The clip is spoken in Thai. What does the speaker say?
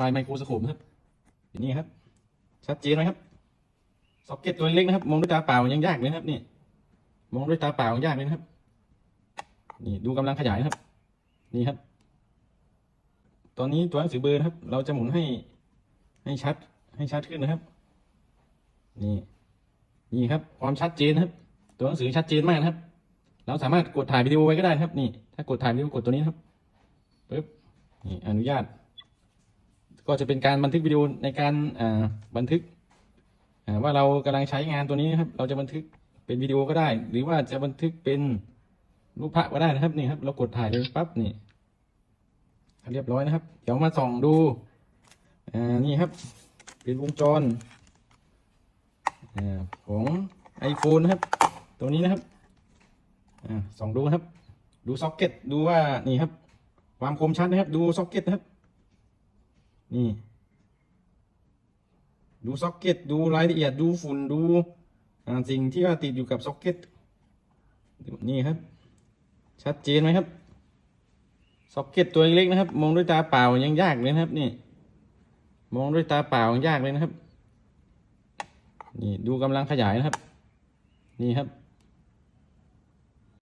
ไฟไมโครสโคปนะครับอย่างนี้ครับ ชัดเจนไหมครับซ็อกเก็ตตัวเล็กนะครับ มองด้วยตาเปล่ายังยากเลยครับนี่ มองด้วยตาเปล่ายากเลยนะครับ นี่ดูกำลังขยายนะครับ นี่ครับ ตอนนี้ตัวหนังสือเบอร์ครับ เราจะหมุนให้ให้ชัด ให้ชัดขึ้นนะครับ นี่ นี่ครับ ความชัดเจนครับ ตัวหนังสือชัดเจนมากนะครับ เราสามารถกดถ่ายวิดีโอไว้ก็ได้ครับ นี่ ถ้ากดถ่ายวิดีโอกดตัวนี้ครับปึ๊บนี่อนุญาต ก็จะเป็นการบันทึกวิดีโอในการบันทึกว่าเรากำลังใช้งานตัวนี้ครับ เราจะบันทึกเป็นวิดีโอก็ได้ หรือว่าจะบันทึกเป็นรูปภาพก็ได้นะครับนี่ครับเรากดถ่ายเลยปั๊บนี่เรียบร้อยนะครับ เดี๋ยวมาส่องดูนี่ครับ เป็นวงจรอของ iPhone นะครับ ตัวนี้นะครับส่องดูครับ ดูซ็อกเก็ตดูว่านี่ครับ ความคมชัดนะครับ ดูซ็อกเก็ตนะครับ นี่ ดูซ็อกเก็ตดูรายละเอียดดูฝุ่นดูสิ่งที่ว่าติดอยู่กับซ็อกเก็ตนี่ครับ ชัดเจนไหมครับซ็อกเก็ตตัวเล็กนะครับ มองด้วยตาเปล่ายังยากเลยนะครับ นี่ มองด้วยตาเปล่ายังยากเลยนะครับ นี่ดูกำลังขยายนะครับ นี่ครับ